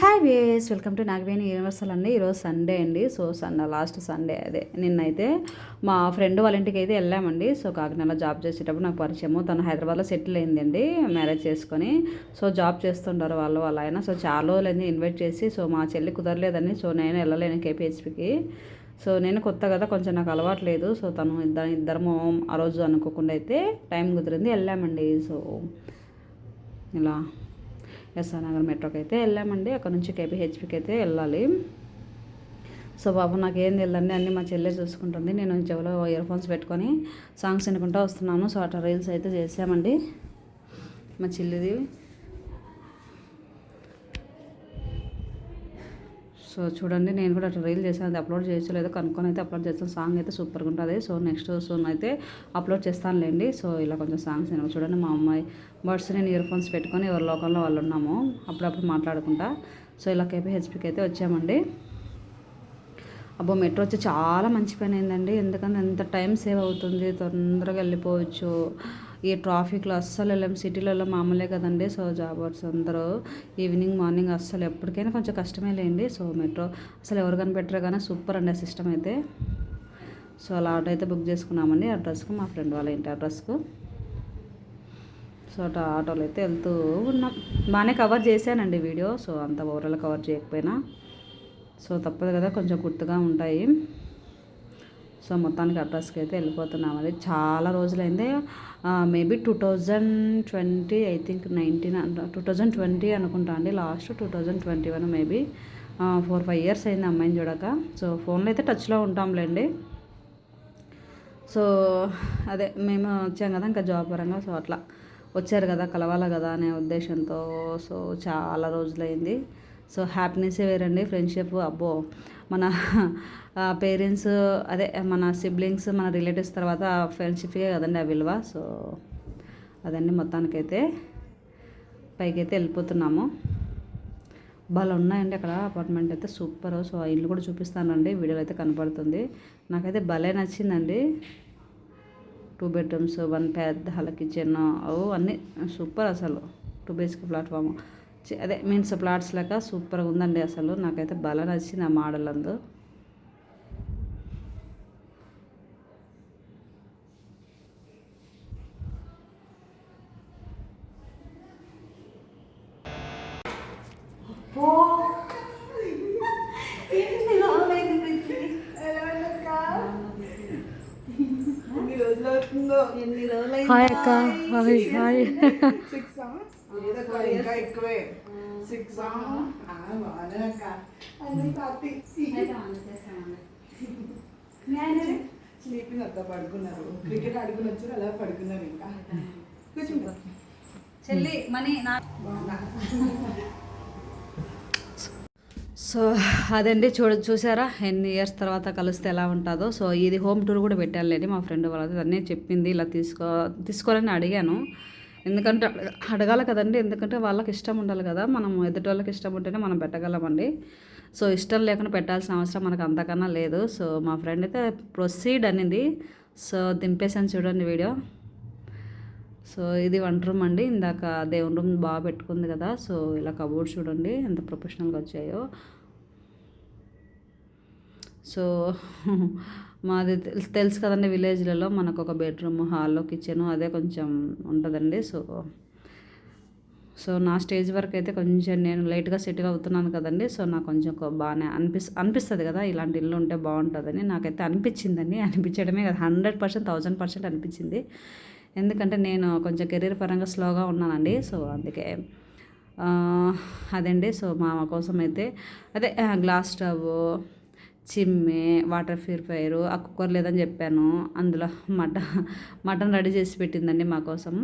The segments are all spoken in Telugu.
Hi ways welcome to Nagaveni universal అండి. ఈరోజు సండే అండి. సో సండే లాస్ట్ సండే అదే. నిన్నైతే మా ఫ్రెండ్ వాళ్ళ ఇంటికి అయితే వెళ్ళామండి. సో కాకినాడలో జాబ్ చేసేటప్పుడు నాకు పరిచయము. తను హైదరాబాద్లో సెటిల్ అయిందండి మ్యారేజ్ చేసుకొని. సో జాబ్ చేస్తుంటారు వాళ్ళు వాళ్ళ ఆయన. సో చాలా రోజులైంది ఇన్వైట్ చేసి. సో మా చెల్లి కుదరలేదని సో నేను వెళ్ళలేను కేపీహెచ్పికి సో నేను కొత్త కదా కొంచెం నాకు అలవాటు లేదు సో తను ఇద్దరు ఇద్దరము ఆ రోజు అనుకోకుండా అయితే టైం కుదిరింది. వెళ్ళామండి. సో ఇలా. ఎస్ఆర్ నగర్ మెట్రోకి అయితే వెళ్ళామండి. అక్కడ నుంచి కేపీహెచ్పికి అయితే వెళ్ళాలి. సో బాబు నాకేం తెలియదండి అన్నీ మా చెల్లె చూసుకుంటుంది. నేను చెవిలో ఇయర్ ఫోన్స్ పెట్టుకొని సాంగ్స్ వినుకుంటూ వస్తున్నాను. సో అట్లా రీల్స్ అయితే చేసామండి మా చెల్లిది సో చూడండి నేను కూడా అట్లా రీల్ చేశాను అది అప్లోడ్ చేయొచ్చు లేదో కనుక్కొని అయితే అప్లోడ్ చేస్తాను. సాంగ్ అయితే సూపర్గా ఉంటుంది. సో నెక్స్ట్ సోన్ అయితే అప్లోడ్ చేస్తానులేండి. సో ఇలా కొంచెం సాంగ్స్ నేను చూడండి మా అమ్మాయి బర్డ్స్ నేను ఇయర్ ఫోన్స్ పెట్టుకొని ఎవరి లోకంలో వాళ్ళు ఉన్నాము అప్పుడప్పుడు మాట్లాడుకుంటా. సో ఇలా కేపీహెచ్పికి అయితే వచ్చామండి. అబ్బో మెట్రో వచ్చి చాలా మంచి పని అయిందండి. ఎందుకంటే ఎంత టైం సేవ్ అవుతుంది తొందరగా వెళ్ళిపోవచ్చు. ఈ ట్రాఫిక్లో అస్సలు వెళ్ళాం. సిటీలలో మామూలే కదండి. సో జాబర్స్ అందరూ ఈవినింగ్ మార్నింగ్ అస్సలు ఎప్పటికైనా కొంచెం కష్టమే లేండి. సో మెట్రో అసలు ఎవరు కనిపెట్టరు కానీ సూపర్ అండి ఆ సిస్టమ్ అయితే. సో అలా ఆటో అయితే బుక్ చేసుకున్నామండి. అడ్రస్కు మా ఫ్రెండ్ వాళ్ళ ఇంటి అడ్రస్కు. సో అటు ఆటోలో అయితే వెళ్తూ ఉన్నాం. బాగానే కవర్ చేశానండి వీడియో. సో అంత ఓవరాల్ కవర్ చేయకపోయినా. సో తప్పదు కదా కొంచెం గుర్తుగా ఉంటాయి. సో మొత్తానికి అడ్రస్కి అయితే వెళ్ళిపోతున్నాం. అది చాలా రోజులైంది. Maybe two thousand twenty I think nineteen two thousand twenty అనుకుంటా అండి. Last two thousand twenty one maybe. Four five years అయింది అమ్మాయిని చూడక. సో ఫోన్లో అయితే టచ్లో ఉంటాంలేండి. సో అదే మేము వచ్చాం కదా ఇంకా జాబ్ పరంగా. సో అట్లా వచ్చారు కదా కలవాలి కదా అనే ఉద్దేశంతో. సో చాలా రోజులైంది. సో హ్యాపీనెస్ వేరండి. ఫ్రెండ్షిప్ అబ్బో మన పేరెంట్స్ అదే మన సిబ్లింగ్స్ మన రిలేటివ్స్ తర్వాత ఫ్రెండ్షిప్కే కదండి ఆ విలువ. సో అదండి మొత్తానికైతే పైకి అయితే వెళ్ళిపోతున్నాము. భలే ఉన్నాయండి అక్కడ అపార్ట్మెంట్ అయితే సూపర్. సో ఆ ఇల్లు కూడా చూపిస్తానండి. వీడియోలో అయితే కనపడుతుంది. నాకైతే భలే నచ్చిందండి. టూ బెడ్రూమ్స్ వన్ పెద్ద హాల్ కిచెన్ ఓ అన్నీ సూపర్ అసలు. టూ బేసిక్ ప్లాట్ఫామ్ అదే మీన్స్ ప్లాట్స్ లెక్క సూపర్గా ఉందండి అసలు. నాకైతే భలే నచ్చింది ఆ మోడల్ అందు. హాయ్ అక్క. హాయ్ హాయ్ సిక్స్ ఇంకా ఎక్కువే. సిక్స్ బాగానే అన్ని పార్టీ. స్లీపింగ్ అక్క పడుకున్నారు. క్రికెట్ ఆడుకుని వచ్చారు అలా పడుకున్నారు ఇంకా. కూర్చుంటా చెల్లి మనీ నా సో అదండి చూడ చూసారా? ఎన్ని ఇయర్స్ తర్వాత కలిస్తే ఎలా ఉంటుందో. సో ఇది హోమ్ టూర్ కూడా పెట్టాలండి మా ఫ్రెండ్ వాళ్ళది. అన్నీ చెప్పింది ఇలా తీసుకో తీసుకోవాలని అడిగాను. ఎందుకంటే అడగాలి కదండి. ఎందుకంటే వాళ్ళకి ఇష్టం ఉండాలి కదా. మనం ఎదుటి వాళ్ళకి ఇష్టం ఉంటేనే మనం పెట్టగలమండి. సో ఇష్టం లేకుండా పెట్టాల్సిన అవసరం మనకు అంతకన్నా లేదు. సో మా ఫ్రెండ్ అయితే ప్రొసీడ్ అనింది. సో దింపేసాను చూడండి వీడియో. సో ఇది వంట రూమ్ అండి. ఇందాక దేవుని రూమ్ బాగా పెట్టుకుంది కదా. సో ఇలా కబోర్డ్ చూడండి. ఎంత ప్రొఫెషనల్గా వచ్చాయో. సో మాది తెలుసు కదండి విలేజ్లలో మనకు ఒక బెడ్రూమ్ హాల్లో కిచెన్ అదే కొంచెం ఉంటుందండి. సో సో నా స్టేజ్ వరకు అయితే కొంచెం నేను లేట్గా సెటిల్ అవుతున్నాను కదండి. సో నాకు కొంచెం బాగానే అనిపిస్ అనిపిస్తుంది కదా ఇలాంటి ఇల్లు ఉంటే బాగుంటుందని. నాకైతే అనిపించిందండి. అనిపించడమే కదా హండ్రెడ్ పర్సెంట్ థౌజండ్ పర్సెంట్ అనిపించింది. ఎందుకంటే నేను కొంచెం కెరీర్ పరంగా స్లోగా ఉన్నానండి. సో అందుకే అదండి. సో మా కోసం అయితే అదే glass stove chimney water purifier ఆ కుక్కర్ లేదని చెప్పాను. అందులో మటన్ మటన్ రెడీ చేసి పెట్టిందండి మా కోసం.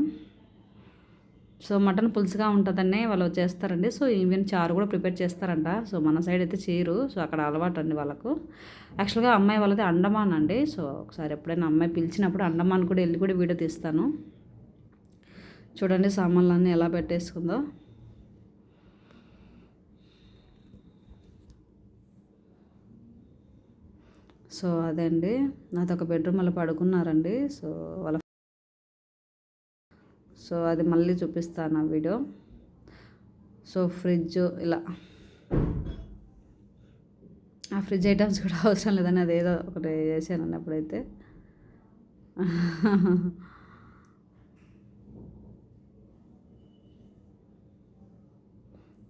సో మటన్ పులుసుగా ఉంటుందని వాళ్ళు చేస్తారండి. సో ఈవెన్ చారు కూడా ప్రిపేర్ చేస్తారంట. సో మన సైడ్ అయితే చేయరు. సో అక్కడ అలవాటు అండి వాళ్ళకు. యాక్చువల్గా అమ్మాయి వాళ్ళది అండమాన్ అండి. సో ఒకసారి ఎప్పుడైనా అమ్మాయి పిలిచినప్పుడు అండమాన్ కూడా వెళ్ళి కూడా వీడియో తీస్తాను. చూడండి సామాన్లన్నీ ఎలా పెట్టేసుకుందో. సో అదే అండి నాతో ఒక బెడ్రూమ్ అలా పడుకున్నారండి. సో వాళ్ళ సో అది మళ్ళీ చూపిస్తాను ఆ వీడియో. సో ఫ్రిడ్జ్ ఇలా ఆ ఫ్రిడ్జ్ ఐటమ్స్ కూడా అవసరం లేదని అదేదో ఒకటి చేశాను అన్నప్పుడైతే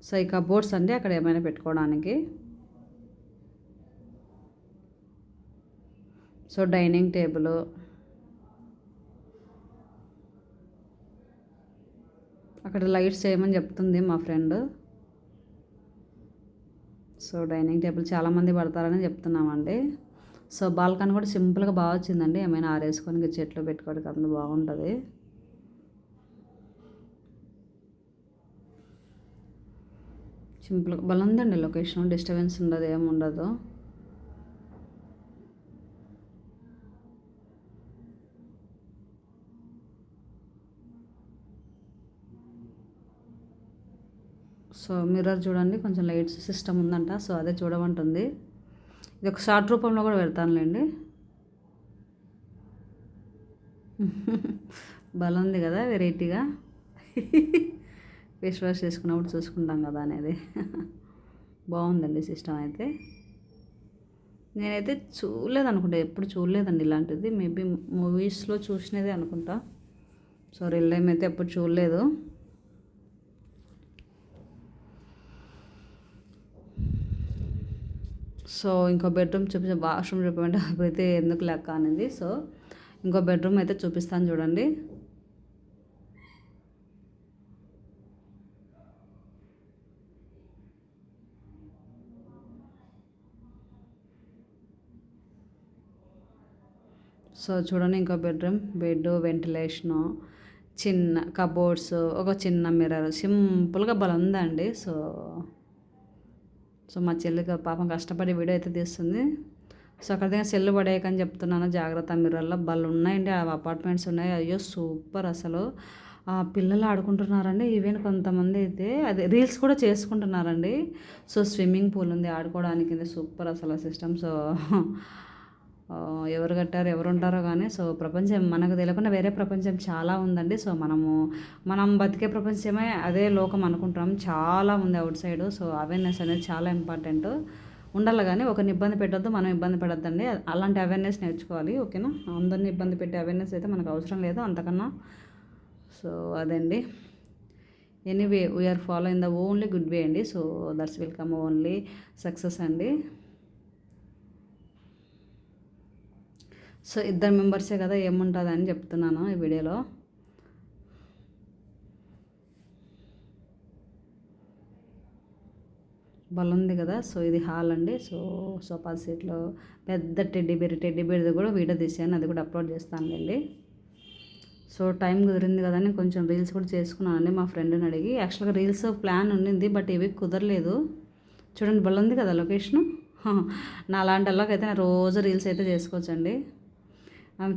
సో ఈ కబోర్డ్స్ అండి అక్కడ ఏమైనా పెట్టుకోవడానికి? So dining table. అక్కడ లైట్స్ వేయమని చెప్తుంది మా ఫ్రెండ్? సో డైనింగ్ టేబుల్ చాలామంది పడతారని చెప్తున్నామండి. సో బాల్కనీ కూడా సింపుల్గా బాగా వచ్చిందండి. ఏమైనా ఆరేసుకొని ఇంకా చెట్లు పెట్టుకోవడానికి అంత బాగుంటుంది. సింపుల్గా బలందండి లొకేషన్. డిస్టర్బెన్స్ ఉండదు ఏమి ఉండదు. సో మిర్రర్ చూడండి కొంచెం లైట్స్ సిస్టమ్ ఉందంట సో అదే చూడమంటుంది. ఇది ఒక షార్ట్ రూపంలో కూడా పెడతానులేండి. బలం ఉంది కదా వెరైటీగా. ఫేస్ వాష్ చేసుకున్నప్పుడు చూసుకుంటాం కదా అనేది. బాగుందండి సిస్టమ్ అయితే. నేనైతే చూడలేదు అనుకుంటా ఎప్పుడు చూడలేదండి ఇలాంటిది. మేబీ మూవీస్లో చూసినదే అనుకుంటా. సో రియల్ టైం అయితే ఎప్పుడు చూడలేదు. సో ఇంకో బెడ్రూమ్ చూపించే వాష్రూమ్ చూపించమంటే అయితే ఎందుకు లెక్క అనేది. సో ఇంకో బెడ్రూమ్ అయితే చూపిస్తాను చూడండి. సో చూడండి ఇంకో బెడ్రూమ్ బెడ్ వెంటిలేషను చిన్న కబోర్డ్స్ ఒక చిన్న మిర్రర్ సింపుల్గా బలం ఉందండి సో సో మా చెల్లికి పాపం కష్టపడి వీడియో అయితే తీస్తుంది. సో అక్కడ దగ్గర సెల్ పడేయకని చెప్తున్నాను. జాగ్రత్త మిర్రర్లో బళ్ళు ఉన్నాయండి. ఆ అపార్ట్మెంట్స్ ఉన్నాయి. అయ్యో సూపర్ అసలు. ఆ పిల్లలు ఆడుకుంటున్నారండి. ఈవెన్ కొంతమంది అయితే అదే రీల్స్ కూడా చేసుకుంటున్నారండి. సో స్విమ్మింగ్ పూల్ ఉంది. ఆడుకోవడానికి సూపర్ అసలు సిస్టమ్. సో ఎవరు కట్టారు ఎవరు ఉంటారో కానీ సో ప్రపంచం మనకు తెలియకుండా వేరే ప్రపంచం చాలా ఉందండి. సో మనము మనం బతికే ప్రపంచమే అదే లోకం అనుకుంటాం చాలా ఉంది అవుట్ సైడ్. సో అవేర్నెస్ అనేది చాలా ఇంపార్టెంట్ ఉండాలి కానీ ఒకరిని ఇబ్బంది పెట్టద్దు మనం ఇబ్బంది పెట్టద్దండి అలాంటి అవేర్నెస్ నేర్చుకోవాలి ఓకేనా? అందరిని ఇబ్బంది పెట్టే అవేర్నెస్ అయితే మనకు అవసరం లేదు అంతకన్నా. సో అదండి. Anyway we are follow in the only good way అండి. So that's will come only success అండి. సో ఇద్దరు మెంబర్సే కదా ఏముంటుంది అని చెప్తున్నాను ఈ వీడియోలో. బలుంది కదా సో ఇది హాల్ అండి. సో సోఫా సీట్లో పెద్ద టెడ్డీ బేర్ టెడ్డీ బేర్ది కూడా వీడియో తీసాను అది కూడా అప్లోడ్ చేస్తానులేండి సో టైం కుదిరింది కదా అని కొంచెం రీల్స్ కూడా చేసుకున్నానండి మా ఫ్రెండ్ని అడిగి. యాక్చువల్గా రీల్స్ ప్లాన్ ఉండింది బట్ ఇవి కుదరలేదు. చూడండి బలుంది కదా లొకేషను. నా అలాంటి వాళ్ళకైతే నేను రోజు రీల్స్ అయితే చేసుకోవచ్చండి.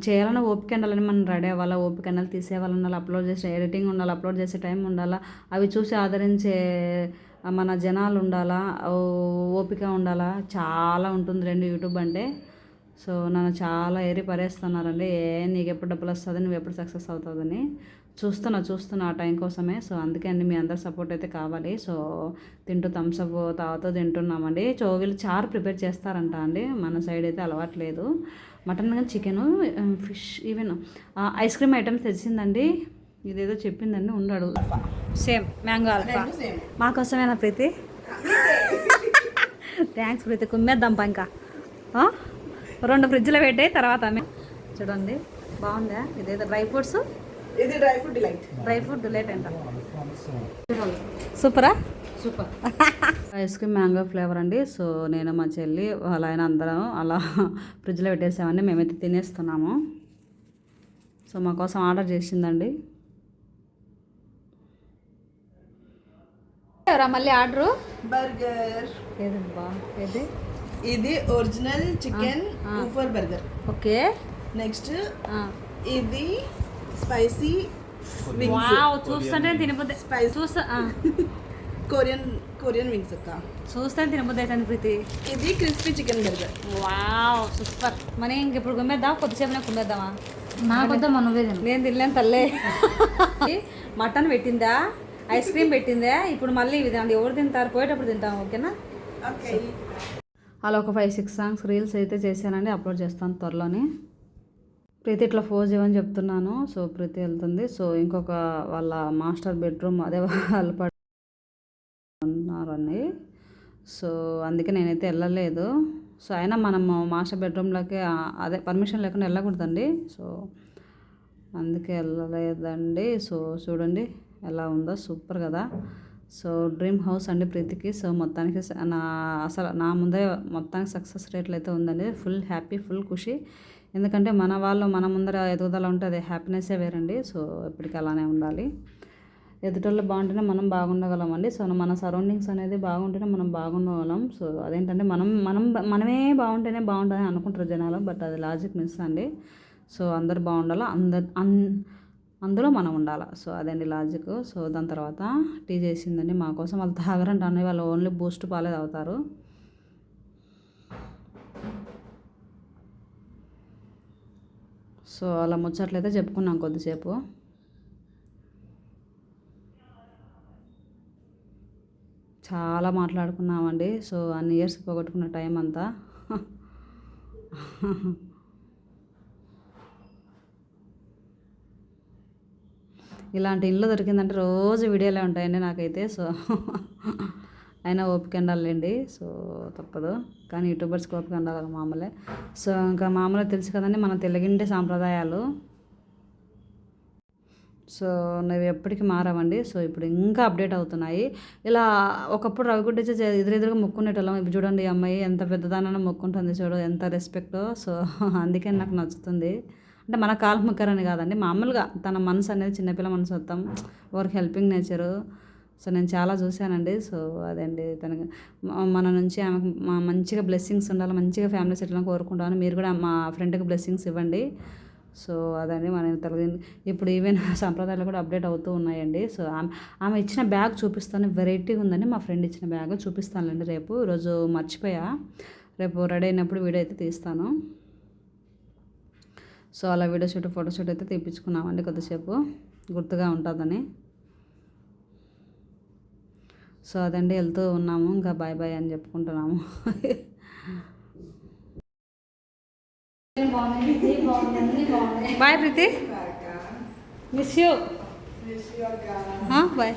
చేయాలన్న ఓపిక ఉండాలని మనం రెడీ అవ్వాలా? ఓపిక ఉండాలి తీసేవాళ్ళు ఉండాలి అప్లోడ్ చేసే ఎడిటింగ్ ఉండాలి అప్లోడ్ చేసే టైం ఉండాలా? అవి చూసి ఆదరించే మన జనాలు ఉండాలా? ఓపిక ఉండాలా? చాలా ఉంటుంది రెండు యూట్యూబ్ అంటే. సో నన్ను చాలా ఏరి పరేస్తున్నారండి. ఏ నీకు ఎప్పుడు డబ్బులు వస్తుంది నువ్వు ఎప్పుడు సక్సెస్ అవుతుందని చూస్తున్నా చూస్తున్నా ఆ టైం కోసమే. సో అందుకే అండి మీ అందరి సపోర్ట్ అయితే కావాలి. సో తింటూ థమ్స్అప్ తాగుతూ తింటున్నామండి. సో వీళ్ళు చారు ప్రిపేర్ చేస్తారంట అండి. మన సైడ్ అయితే అలవాట్లేదు మటన్ కానీ chicken fish even ice cream items తెచ్చిందండి ఇదేదో చెప్పిందండి ఉండాడు సేమ్ మ్యాంగో అల్ఫా మాకోసమేనా ప్రీతి? థ్యాంక్స్ ప్రీతి కుమ్మేద్దాం పా ఇంకా? రెండు ఫ్రిడ్జ్లో పెట్టాయి తర్వాత చూడండి బాగుందా? ఇదేదో డ్రై ఫ్రూట్స్? ఇది dry fruit delight. Dry fruit delight అంట. సూపరా? Super. Ice cream mango flavour అండి. సో నేను మా చెల్లి వాళ్ళ ఆయన అందరం అలా ఫ్రిడ్జ్లో పెట్టేసామండి. మేమైతే తినేస్తున్నాము. సో మా కోసం ఆర్డర్ చేసిందండి. ఎవరా మళ్ళీ ఆర్డరు? బర్గర్. ఏది బా ఏది? ఇది original chicken. Whopper burger. Okay. Next ఇది స్పైసీ వావ్ చూస్తుంటే తినబుద్ది Spice. చూస్తా. కొరియన్ కొరియన్ వింగ్స్ అక్క. చూస్తే తినబుద్ది అవుతుంది ప్రీతి. ఇది crispy chicken burger wow super మరి ఇంక ఇప్పుడు గుమ్మేద్దాం కొద్దిసేపు కుమ్మేద్దామా? నాకొద్దా మనవే నేను తినలేను తల్లే. మటన్ పెట్టిందా? ఐస్ క్రీమ్ పెట్టిందే? ఇప్పుడు మళ్ళీ ఇది అండి ఎవరు తింటారు? పోయేటప్పుడు తింటాం ఓకేనా? ఓకే. అలా ఒక ఫైవ్ సిక్స్ సాంగ్స్ రీల్స్ అయితే చేశానండి. అప్లోడ్ చేస్తాను త్వరలోనే. ప్రీతి ఇట్లా ఫోజ్ ఇవ్వని చెప్తున్నాను. సో ప్రీతి వెళ్తుంది. సో ఇంకొక వాళ్ళ మాస్టర్ బెడ్రూమ్ అదే వాళ్ళు పడుతున్నారని సో అందుకే నేనైతే వెళ్ళలేదు. సో అయినా మనం మాస్టర్ బెడ్రూమ్లోకి అదే పర్మిషన్ లేకుండా వెళ్ళకూడదండి. సో అందుకే వెళ్ళలేదండి. సో చూడండి ఎలా ఉందో సూపర్ కదా. సో డ్రీమ్ హౌస్ అండి ప్రీతికి. సో మొత్తానికి నా అసలు నా ముందే మొత్తానికి సక్సెస్ రేట్లు అయితే ఉందండి. ఫుల్ హ్యాపీ ఫుల్ ఖుషి. ఎందుకంటే మన వాళ్ళు మన ముందర ఎదుగుదల ఉంటే అది హ్యాపీనెస్సే వేరండి. సో ఎప్పటికీ అలానే ఉండాలి. ఎదుటోళ్ళు బాగుంటేనే మనం బాగుండగలమండి. సో మన సరౌండింగ్స్ అనేది బాగుంటేనే మనం బాగుండగలం. సో అదేంటంటే మనం మనం మనమే బాగుంటేనే బాగుంటుందని అనుకుంటారు జనాలు. బట్ అది లాజిక్ మిస్ అండి. సో అందరు బాగుండాలా? అందరు అన్ అందులో మనం ఉండాలి? సో అదండి లాజిక్. సో దాని తర్వాత టీ చేసిందండి మా కోసం. వాళ్ళు తాగరంట అండి వాళ్ళు ఓన్లీ బూస్ట్ పాలే తాగుతారు. సో అలా ముచ్చట్లయితే చెప్పుకున్నాం కొద్దిసేపు. చాలా మాట్లాడుకున్నామండి. సో అన్ని ఇయర్స్ పోగొట్టుకున్న టైం అంతా. ఇలాంటి ఇల్లు దొరికిందంటే రోజు వీడియోలే ఉంటాయండి నాకైతే. సో అయినా ఓపిక ఉండాలండి సో తప్పదు. కానీ యూట్యూబర్స్కి ఓపిక ఉండాలి మామూలే. సో ఇంకా మామూలే తెలుసు కదండి మన తెలుగింటి సాంప్రదాయాలు. సో నువ్వు ఎప్పటికీ మారవండి. సో ఇప్పుడు ఇంకా అప్డేట్ అవుతున్నాయి. ఇలా ఒకప్పుడు రవిగుడ్డ ఎదురెదురుగా మొక్కునేటోళ్ళం ఇప్పుడు చూడండి ఈ అమ్మాయి ఎంత పెద్దదానని మొక్కుంటుంది చూడు ఎంత రెస్పెక్ట్ సో అందుకే నాకు నచ్చుతుంది. అంటే మన కాలు మొక్కరని కాదండి. మామూలుగా తన మనసు అనేది చిన్నపిల్ల మనసు వస్తాం ఎవరికి హెల్పింగ్ నేచరు సో నేను చాలా చూశానండి. సో అదండి తనకి మన నుంచి ఆమెకు మా మంచిగా బ్లెస్సింగ్స్ ఉండాలి. మంచిగా ఫ్యామిలీ సెటిల్ కోరుకుంటాను మీరు కూడా మా ఫ్రెండ్కి బ్లెస్సింగ్స్ ఇవ్వండి. సో అదండి మన తెలుగు ఇప్పుడు ఈవెన్ సంప్రదాయాలు కూడా అప్డేట్ అవుతూ ఉన్నాయండి. సో ఆమె ఆమె ఇచ్చిన బ్యాగ్ చూపిస్తాను. వెరైటీగా ఉందని మా ఫ్రెండ్ ఇచ్చిన బ్యాగ్ చూపిస్తానులేండి రేపు. ఈరోజు మర్చిపోయా. రేపు రెడీ అయినప్పుడు వీడియో అయితే తీస్తాను. సో అలా వీడియో షూట్ ఫోటో షూట్ అయితే తీపించుకున్నామండి కొద్దిసేపు. గుర్తుగా ఉంటుందని. సో అదండి వెళ్తూ ఉన్నాము. ఇంకా బాయ్ బాయ్ అని చెప్పుకుంటున్నాము. Bye Preethi. Miss you bye.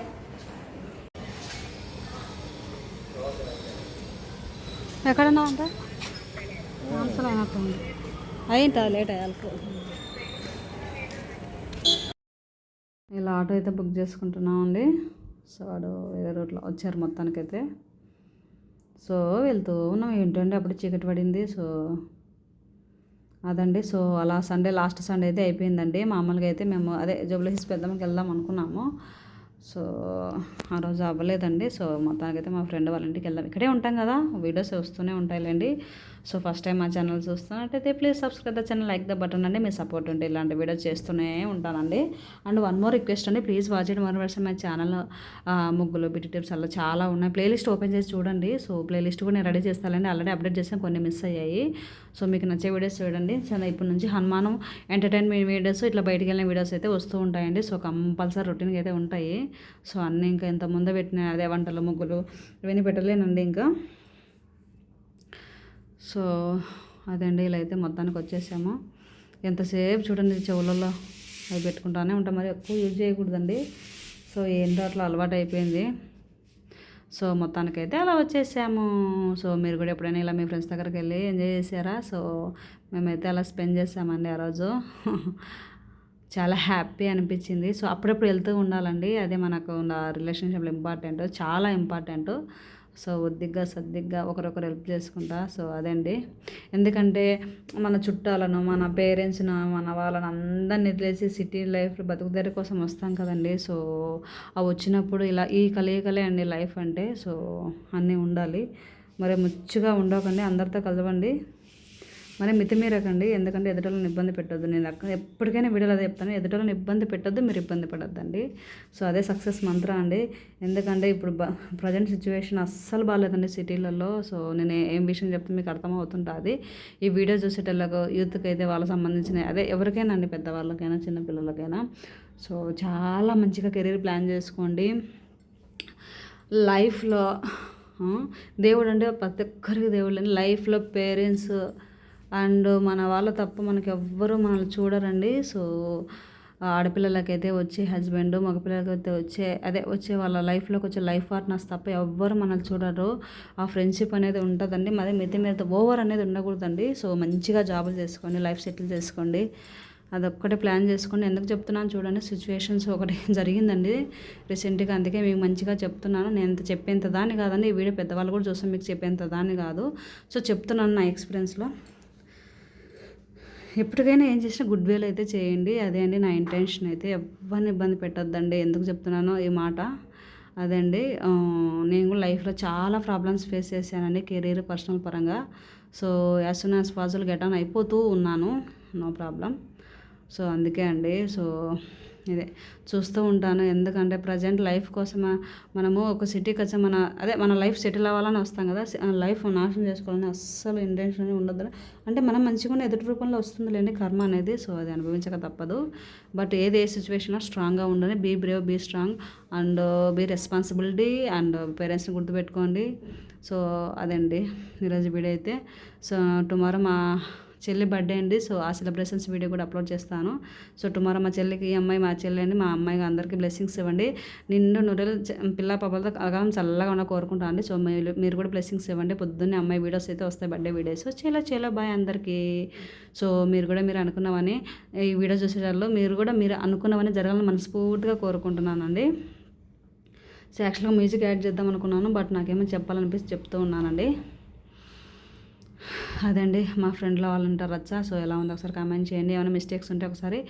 ఎక్కడన్నా అంట ఆన్సర్ అయినట్టుంది. అయింటుంది లేట్ అయ్యాలకు ఇలా ఆటో అయితే బుక్ చేసుకుంటున్నామండి సో వాడు వేరే రూట్లో వచ్చారు మొత్తానికైతే. సో వెళ్తూ ఉన్నాం. ఏంటంటే అప్పుడు చీకటి పడింది. సో అదండి. సో అలా సండే లాస్ట్ సండే అయితే అయిపోయిందండి. మామూలుగా అయితే మేము అదే జూబ్లీ హిల్స్ పెద్దమ్మకి వెళ్దాం అనుకున్నాము. సో ఆ రోజు అవ్వలేదండి. సో మొత్తానికైతే మా ఫ్రెండ్ వాళ్ళ ఇంటికి వెళ్దాం. ఇక్కడే ఉంటాం కదా వీడియోస్ వస్తూనే ఉంటాయిలేండి. సో ఫస్ట్ టైం మా ఛానల్ చూస్తున్నట్టయితే please subscribe the channel like the button అండి. మీ సపోర్ట్ ఉంటే ఇలాంటి వీడియోస్ చేస్తూనే ఉంటానండి. అండ్ వన్ మోర్ రిక్వెస్ట్ అండి ప్లీజ్ వాచ్ ఇట్. మరో వర్షన్ మా ఛానల్ ముగ్గులు బిటి టిప్స్ అలా చాలా ఉన్నాయి. ప్లేలిస్ట్ ఓపెన్ చేసి చూడండి. సో ప్లేలిస్ట్ కూడా నేను రెడీ చేస్తానండి ఆల్రెడీ అప్డేట్ చేసాను కొన్ని మిస్ అయ్యాయి. సో మీకు నచ్చే వీడియోస్ చూడండి. చాలా ఇప్పటి నుంచి హనుమానం ఎంటర్టైన్మెంట్ వీడియోస్ ఇట్లా బయటికి వెళ్ళిన వీడియోస్ అయితే వస్తూ ఉంటాయండి. సో కంపల్సరీ రొటీన్గా అయితే ఉంటాయి. సో అన్నీ ఇంకా ఇంత ముందు పెట్టిన అదే వంటలు ముగ్గులు ఇవన్నీ పెట్టలేనండి ఇంకా. సో అదండి ఇలా అయితే మొత్తానికి వచ్చేసాము. ఎంతసేపు చూడండి చెవులలో అవి పెట్టుకుంటానే ఉంటాం. మరి ఎక్కువ యూజ్ చేయకూడదండి. సో ఏంటో అట్లా అలవాటు అయిపోయింది. సో మొత్తానికైతే అలా వచ్చేసాము. సో మీరు కూడా ఎప్పుడైనా ఇలా మీ ఫ్రెండ్స్ దగ్గరికి వెళ్ళి ఎంజాయ్ చేశారా? సో మేమైతే అలా స్పెండ్ చేసామండి ఆ రోజు. చాలా హ్యాపీ అనిపించింది. సో అప్పుడప్పుడు వెళ్తూ ఉండాలండి. అదే మనకు ఉన్న రిలేషన్షిప్లో ఇంపార్టెంట్ చాలా ఇంపార్టెంట్. సో ఒద్దిగ్గా సద్దిగ్గా ఒకరొకరు హెల్ప్ చేసుకుంటా. సో అదండి. ఎందుకంటే మన చుట్టాలను మన పేరెంట్స్ను మన వాళ్ళని అందరిని వదిలేసి సిటీ లైఫ్ బతుకుదారి కోసం వస్తాం కదండి. సో అవి వచ్చినప్పుడు ఇలా ఈ కలయికలే అండి లైఫ్ అంటే. సో అన్నీ ఉండాలి. మరి ముచ్చుగా ఉండకండి. అందరితో కలవండి. మరి మితిమీరకండి. ఎందుకంటే ఎదుటోళ్ళని ఇబ్బంది పెట్టొద్దు. నేను అక్కడ ఎప్పటికైనా వీడియోలో అదే చెప్తాను. ఎదుటోళ్ళని ఇబ్బంది పెట్టొద్దు మీరు ఇబ్బంది పడద్దండి. సో అదే సక్సెస్ మంత్ర అండి. ఎందుకంటే ఇప్పుడు బ ప్రజెంట్ సిచ్యువేషన్ అస్సలు బాగాలేదండి సిటీలలో. సో నేను ఏం విషయం చెప్తే మీకు అర్థమవుతుంటుంది ఈ వీడియో చూసేటోళ్ళకు యూత్కి అయితే వాళ్ళకి సంబంధించిన అదే ఎవరికైనా అండి పెద్దవాళ్ళకైనా చిన్నపిల్లలకైనా సో చాలా మంచిగా కెరీర్ ప్లాన్ చేసుకోండి. లైఫ్లో దేవుడు అంటే ప్రతి ఒక్కరికి దేవుడు లైఫ్లో పేరెంట్స్ అండ్ మన వాళ్ళ తప్ప మనకి ఎవ్వరు మనల్ని చూడరండి. సో ఆడపిల్లలకైతే వచ్చే హస్బెండ్ మగపిల్లలకైతే వచ్చే అదే వచ్చే వాళ్ళ లైఫ్లోకి వచ్చే లైఫ్ పార్ట్నర్స్ తప్ప ఎవ్వరు మనల్ని చూడరు. ఆ ఫ్రెండ్షిప్ అనేది ఉంటుందండి. మరి మితి మీద ఓవర్ అనేది ఉండకూడదండి. సో మంచిగా జాబులు చేసుకోండి లైఫ్ సెటిల్ చేసుకోండి. అదొక్కటే ప్లాన్ చేసుకోండి. ఎందుకు చెప్తున్నాను చూడండి సిచ్యువేషన్స్ ఒకటి జరిగిందండి రీసెంట్గా. అందుకే మీకు మంచిగా చెప్తున్నాను. నేను ఎంత చెప్పేంత దాన్ని కాదండి. ఈ వీడియో పెద్దవాళ్ళు కూడా చూస్తాం మీకు చెప్పేంత దాన్ని కాదు. సో చెప్తున్నాను నా ఎక్స్పీరియన్స్లో. ఎప్పటికైనా ఏం చేసినా గుడ్ వేలు అయితే చేయండి. అదే అండి నా ఇంటెన్షన్ అయితే ఎవరిని ఇబ్బంది పెట్టద్దండి. ఎందుకు చెప్తున్నానో ఈ మాట అదే అండి. నేను కూడా లైఫ్లో చాలా ప్రాబ్లమ్స్ ఫేస్ చేశానండి కెరీర్ పర్సనల్ పరంగా. So as soon as possible get on అయిపోతూ ఉన్నాను. నో ప్రాబ్లం సో అందుకే అండి. సో ఇదే. చూస్తూ ఉంటాను. ఎందుకంటే ప్రజెంట్ లైఫ్ కోసం మనము ఒక సిటీకి వచ్చి మన అదే మన లైఫ్ సెటిల్ అవ్వాలని వస్తాం కదా. లైఫ్ నాశనం చేసుకోవాలని అస్సలు ఇంటెన్షన్ ఉండదు అంటే మనం మంచిగా ఎదుటి రూపంలో వస్తుందిలేండి కర్మ అనేది సో అది అనుభవించక తప్పదు. బట్ ఏది ఏ సిచ్యువేషన్లో స్ట్రాంగ్గా ఉండాలి be brave be strong and be responsibility and పేరెంట్స్ని గుర్తుపెట్టుకోండి. సో అదండి. ఈరోజు వీడియో అయితే. సో టుమారో మా చెల్లి బర్త్డే అండి. సో ఆ సెలబ్రేషన్స్ వీడియో కూడా అప్లోడ్ చేస్తాను. సో టుమారో మా చెల్లికి ఈ అమ్మాయి మా చెల్లి అండి. మా అమ్మాయికి అందరికీ బ్లెస్సింగ్స్ ఇవ్వండి. నిండు నూరెలు పిల్ల పాపలతో కలగాలం చల్లగా ఉన్న కోరుకుంటాను అండి. సో మీరు మీరు కూడా బ్లెస్సింగ్స్ ఇవ్వండి. పొద్దున్నే అమ్మాయి వీడియోస్ అయితే వస్తాయి బర్త్డే వీడియోస్ చేలో చేలో బాయ్ అందరికీ. సో మీరు కూడా మీరు అనుకున్నవని ఈ వీడియో చూసేటప్పుడు మీరు కూడా మీరు అనుకున్నవని జరగాలని మనస్ఫూర్తిగా కోరుకుంటున్నానండి సో యాక్చువల్గా మ్యూజిక్ యాడ్ చేద్దాం అనుకున్నాను బట్ నాకేమో చెప్పాలనిపిస్తే చెప్తూ ఉన్నానండి. అదండి మా ఫ్రెండ్లో వాళ్ళు ఉంటారు వచ్చా సో ఎలా ఉందో ఒకసారి కామెంట్ చేయండి. ఏమైనా మిస్టేక్స్ ఉంటే ఒకసారి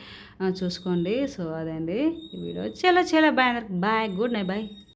చూసుకోండి. సో అదే అండి ఈ వీడియో చాలా చాలా బాయ్ అందరికి బాయ్ గుడ్ నైట్ బాయ్